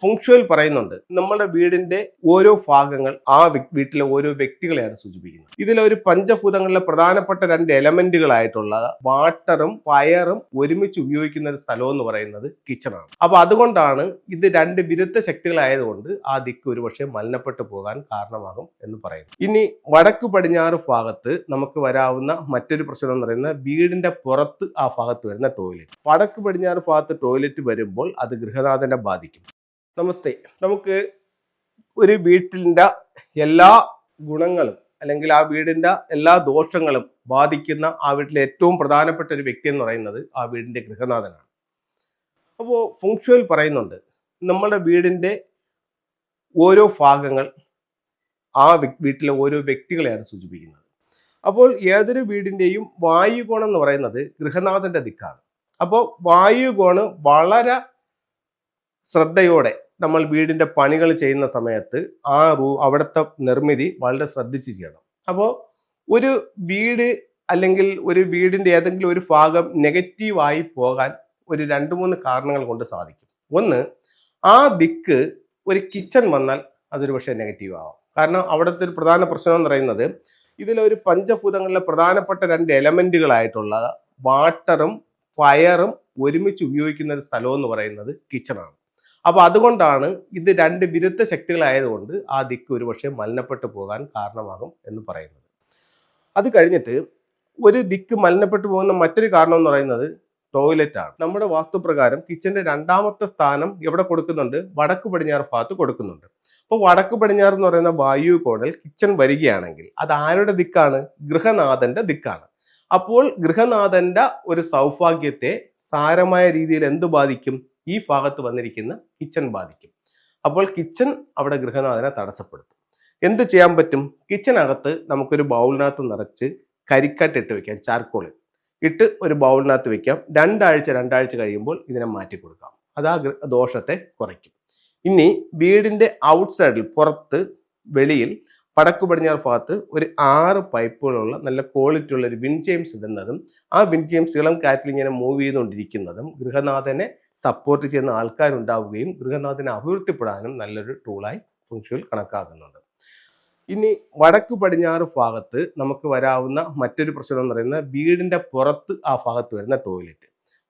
ഫുങ്ഷുവൽ പറയുന്നുണ്ട്. നമ്മുടെ വീടിന്റെ ഓരോ ഭാഗങ്ങൾ ആ വീട്ടിലെ ഓരോ വ്യക്തികളെയാണ് സൂചിപ്പിക്കുന്നത്. ഇതിലെ ഒരു പഞ്ചഭൂതങ്ങളിലെ പ്രധാനപ്പെട്ട രണ്ട് എലമെന്റുകളായിട്ടുള്ള വാട്ടറും ഫയറും ഒരുമിച്ച് ഉപയോഗിക്കുന്ന ഒരു സ്ഥലം എന്ന് പറയുന്നത് കിച്ചണാണ്. അപ്പൊ അതുകൊണ്ടാണ് ഇത് രണ്ട് വിരുദ്ധ ശക്തികളായതുകൊണ്ട് ആ ദിക്ക് ഒരുപക്ഷെ മലിനപ്പെട്ടു പോകാൻ കാരണമാകും എന്ന് പറയുന്നു ഇനി വടക്ക് പടിഞ്ഞാറ് ഭാഗത്ത് നമുക്ക് വരാവുന്ന മറ്റൊരു പ്രശ്നം എന്ന് പറയുന്നത് വീടിന്റെ പുറത്ത് ആ ഭാഗത്ത് വരുന്ന ടോയ്ലറ്റ് വടക്ക് പടിഞ്ഞാറ് ഭാഗത്ത് ടോയ്ലറ്റ് വരുമ്പോൾ അത് ഗൃഹനാഥനെ ബാധിക്കും. നമസ്തേ. നമുക്ക് ഒരു വീട്ടിന്റെ എല്ലാ ഗുണങ്ങളും അല്ലെങ്കിൽ ആ വീടിന്റെ എല്ലാ ദോഷങ്ങളും ബാധിക്കുന്ന ആ വീട്ടിലെ ഏറ്റവും പ്രധാനപ്പെട്ട ഒരു വ്യക്തി എന്ന് പറയുന്നത് ആ വീടിന്റെ ഗൃഹനാഥനാണ്. അപ്പോൾ ഫുങ്ഷുവൽ പറയുന്നുണ്ട് നമ്മുടെ വീടിന്റെ ഓരോ ഭാഗങ്ങൾ ആ വീട്ടിലെ ഓരോ വ്യക്തികളെയാണ് സൂചിപ്പിക്കുന്നത്. അപ്പോൾ ഏതൊരു വീടിന്റെയും വായുകോണം എന്ന് പറയുന്നത് ഗൃഹനാഥന്റെ ദിക്കാണ്. അപ്പോൾ വായുകോണ് വളരെ ശ്രദ്ധയോടെ നമ്മൾ വീടിന്റെ പണികൾ ചെയ്യുന്ന സമയത്ത് ആ റൂ അവിടുത്തെ നിർമ്മിതി വളരെ ശ്രദ്ധിച്ച് ചെയ്യണം. അപ്പോൾ ഒരു വീട് അല്ലെങ്കിൽ ഒരു വീടിന്റെ ഏതെങ്കിലും ഒരു ഭാഗം നെഗറ്റീവായി പോകാൻ ഒരു രണ്ട് മൂന്ന് കാരണങ്ങൾ കൊണ്ട് സാധിക്കും. ഒന്ന് ആ ദിക്ക് ഒരു കിച്ചൺ വന്നാൽ അതൊരു പക്ഷേ നെഗറ്റീവ് ആവാം. കാരണം അവിടുത്തെ ഒരു പ്രധാന പ്രശ്നം എന്ന് പറയുന്നത് ഇതിലൊരു പഞ്ചഭൂതങ്ങളിലെ പ്രധാനപ്പെട്ട രണ്ട് എലമെന്റുകളായിട്ടുള്ള വാട്ടറും ഫയറും ഒരുമിച്ച് ഉപയോഗിക്കുന്ന ഒരു സ്ഥലം എന്ന് പറയുന്നത് കിച്ചണാണ് അപ്പൊ അതുകൊണ്ടാണ് ഇത് രണ്ട് വിരുദ്ധ ശക്തികളായതുകൊണ്ട് ആ ദിക്ക് ഒരുപക്ഷെ മലിനപ്പെട്ടു പോകാൻ കാരണമാകും എന്ന് പറയുന്നത്. അത് കഴിഞ്ഞിട്ട് ഒരു ദിക്ക് മലിനപ്പെട്ടു പോകുന്ന മറ്റൊരു കാരണം എന്ന് പറയുന്നത് ടോയ്ലറ്റ് ആണ് നമ്മുടെ വാസ്തുപ്രകാരം കിച്ചന്റെ രണ്ടാമത്തെ സ്ഥാനം എവിടെ കൊടുക്കുന്നുണ്ട്? വടക്ക് പടിഞ്ഞാറ് ഭാഗത്ത് കൊടുക്കുന്നുണ്ട്. അപ്പോൾ വടക്ക് പടിഞ്ഞാറ് എന്ന് പറയുന്ന വായു കോണൽ കിച്ചൺ വരികയാണെങ്കിൽ അത് ആരുടെ ദിക്കാണ്? ഗൃഹനാഥന്റെ ദിക്കാണ്. അപ്പോൾ ഗൃഹനാഥന്റെ ഒരു സൗഭാഗ്യത്തെ സാരമായ രീതിയിൽ എന്ത് ബാധിക്കും? ഈ ഭാഗത്ത് വന്നിരിക്കുന്ന കിച്ചൺ ബാധിക്കും. അപ്പോൾ കിച്ചൺ അവിടെ ഗൃഹനാഥനെ തടസ്സപ്പെടുത്തും. എന്ത് ചെയ്യാൻ പറ്റും? കിച്ചനകത്ത് നമുക്കൊരു ബൗളിനകത്ത് നിറച്ച് കരിക്കാറ്റ് ഇട്ട് വെക്കാം ചാർക്കോൾ ഇട്ട്. ഒരു ബൗളിനകത്ത് വെക്കാം. രണ്ടാഴ്ച രണ്ടാഴ്ച കഴിയുമ്പോൾ ഇതിനെ മാറ്റി കൊടുക്കാം. അത് ആ ദോഷത്തെ കുറയ്ക്കും. ഇനി വീടിന്റെ ഔട്ട്സൈഡിൽ പുറത്ത് വെളിയിൽ പടക്കു പടിഞ്ഞാറ് ഭാഗത്ത് ഒരു ആറ് പൈപ്പുകളുള്ള നല്ല ക്വാളിറ്റി ഉള്ള ഒരു വിൻ ജെയിംസ് ഇടുന്നതും ആ വിൻ ജെയിംസ് ഇളം കാറ്റിൽ ഇങ്ങനെ മൂവ് ചെയ്തുകൊണ്ടിരിക്കുന്നതും ഗൃഹനാഥനെ സപ്പോർട്ട് ചെയ്യുന്ന ആൾക്കാരുണ്ടാവുകയും ഗൃഹനാഥിനെ അഭിവൃദ്ധിപ്പെടാനും നല്ലൊരു ടൂളായി ഫുങ്ഷുവൽ കണക്കാക്കുന്നുണ്ട്. ഇനി വടക്ക് പടിഞ്ഞാറ് ഭാഗത്ത് നമുക്ക് വരാവുന്ന മറ്റൊരു പ്രശ്നം എന്ന് പറയുന്നത് വീടിന്റെ പുറത്ത് ആ ഭാഗത്ത് വരുന്ന ടോയ്ലറ്റ്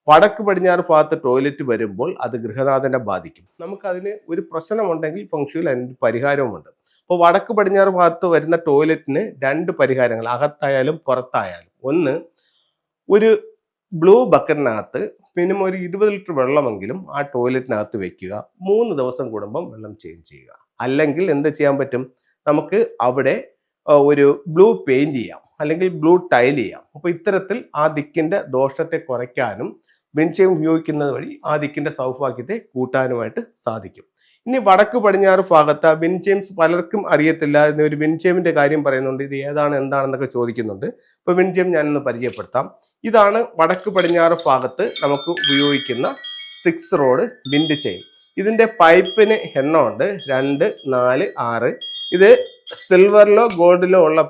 വടക്ക് പടിഞ്ഞാറ് ഭാഗത്ത് ടോയ്ലറ്റ് വരുമ്പോൾ അത് ഗൃഹനാഥനെ ബാധിക്കും. നമുക്കതിന് ഒരു പ്രശ്നമുണ്ടെങ്കിൽ ഫംഗ്ഷനിൽ അതിന് പരിഹാരവുമുണ്ട്. അപ്പോൾ വടക്ക് പടിഞ്ഞാറ് ഭാഗത്ത് വരുന്ന ടോയ്ലറ്റിന് രണ്ട് പരിഹാരങ്ങൾ അകത്തായാലും പുറത്തായാലും. ഒന്ന് ഒരു ബ്ലൂ ബക്കറ്റിനകത്ത് മിനിമം ഒരു ഇരുപത് ലിറ്റർ വെള്ളമെങ്കിലും ആ ടോയ്ലറ്റിനകത്ത് വെക്കുക. മൂന്ന് ദിവസം കൂടുമ്പം വെള്ളം ചേഞ്ച് ചെയ്യുക. അല്ലെങ്കിൽ എന്ത് ചെയ്യാൻ പറ്റും? നമുക്ക് അവിടെ ഒരു ബ്ലൂ പെയിന്റ് ചെയ്യാം. അല്ലെങ്കിൽ ബ്ലൂ ടൈൽ ചെയ്യാം. അപ്പോൾ ഇത്തരത്തിൽ ആ ദിക്കിന്റെ ദോഷത്തെ കുറയ്ക്കാനും വിൻചയം ഉപയോഗിക്കുന്നത് വഴി ആ ദിക്കിന്റെ സൗഭാഗ്യത്തെ കൂട്ടാനുമായിട്ട് സാധിക്കും. ഇനി വടക്ക് പടിഞ്ഞാറ് ഭാഗത്ത് വിൻചെയിംസ് പലർക്കും അറിയത്തില്ല എന്ന് ഒരു വിൻചെയിമിന്റെ കാര്യം പറയുന്നുണ്ട്. ഇത് ഏതാണ് എന്താണെന്നൊക്കെ ചോദിക്കുന്നുണ്ട്. അപ്പോൾ വിൻചെയിം ഞാനൊന്ന് പരിചയപ്പെടുത്താം. ഇതാണ് വടക്ക് പടിഞ്ഞാറ് ഭാഗത്ത് നമുക്ക് ഉപയോഗിക്കുന്ന സിക്സ് റോഡ് വിൻഡ് ചെയിൻ ഇതിന്റെ പൈപ്പിന് എണ്ണമുണ്ട്. രണ്ട് നാല് ആറ്. ഇത് സിൽവറിലോ ഗോൾഡിലോ ഉള്ള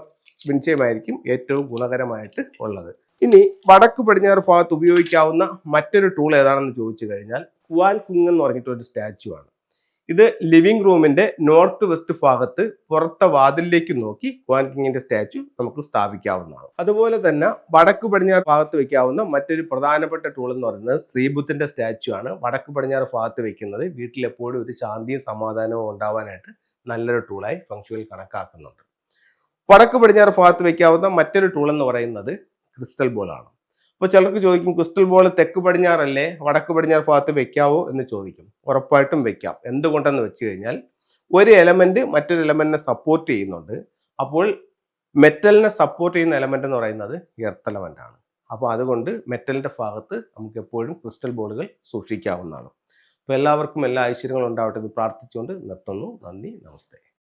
വിൻചയമായിരിക്കും ഏറ്റവും ഗുണകരമായിട്ട് ഉള്ളത്. ഇനി വടക്ക് പടിഞ്ഞാറ് ഭാഗത്ത് ഉപയോഗിക്കാവുന്ന മറ്റൊരു ടൂൾ ഏതാണെന്ന് ചോദിച്ചു കഴിഞ്ഞാൽ കുവാൻ കുങ് എന്ന് പറഞ്ഞിട്ടൊരു സ്റ്റാച്ചു ആണ്. ഇത് ലിവിംഗ് റൂമിന്റെ നോർത്ത് വെസ്റ്റ് ഭാഗത്ത് പുറത്തെ വാതിലിലേക്ക് നോക്കി ക്വാൻകിങ്ങിന്റെ സ്റ്റാച്ചു നമുക്ക് സ്ഥാപിക്കാവുന്നതാണ്. അതുപോലെ തന്നെ വടക്ക് പടിഞ്ഞാറ് ഭാഗത്ത് വെക്കാവുന്ന മറ്റൊരു പ്രധാനപ്പെട്ട ടൂൾ എന്ന് പറയുന്നത് ശ്രീബുദ്ധന്റെ സ്റ്റാച്ചു ആണ്. വടക്ക് പടിഞ്ഞാറ് ഭാഗത്ത് വെക്കുന്നത് വീട്ടിലെപ്പോഴും ഒരു ശാന്തിയും സമാധാനവും ഉണ്ടാവാനായിട്ട് നല്ലൊരു ടൂളായി ഫംഗ്ഷനിൽ കണക്കാക്കുന്നുണ്ട്. വടക്ക് പടിഞ്ഞാറ് ഭാഗത്ത് വെക്കാവുന്ന മറ്റൊരു ടൂൾ എന്ന് പറയുന്നത് ക്രിസ്റ്റൽ ബോൾ ആണ്. അപ്പോൾ ചിലർക്ക് ചോദിക്കും ക്രിസ്റ്റൽ ബോൾ തെക്ക് പടിഞ്ഞാറല്ലേ? വടക്ക് പടിഞ്ഞാറ് ഭാഗത്ത് വെക്കാവോ? എന്ന് ചോദിക്കും. ഉറപ്പായിട്ടും വെക്കാം. എന്തുകൊണ്ടെന്ന് വെച്ച് കഴിഞ്ഞാൽ ഒരു എലമെന്റ് മറ്റൊരു എലമെന്റിനെ സപ്പോർട്ട് ചെയ്യുന്നുണ്ട്. അപ്പോൾ മെറ്റലിനെ സപ്പോർട്ട് ചെയ്യുന്ന എലമെന്റ് എന്ന് പറയുന്നത് എർത്ത് എലമെന്റ് ആണ്. അപ്പോൾ അതുകൊണ്ട് മെറ്റലിന്റെ ഭാഗത്ത് നമുക്ക് എപ്പോഴും ക്രിസ്റ്റൽ ബോളുകൾ സൂക്ഷിക്കാവുന്നതാണ്. അപ്പോൾ എല്ലാവർക്കും എല്ലാ ഐശ്വര്യങ്ങളും ഉണ്ടാവട്ടെ എന്ന് പ്രാർത്ഥിച്ചുകൊണ്ട് നിർത്തുന്നു. നന്ദി നമസ്തേ.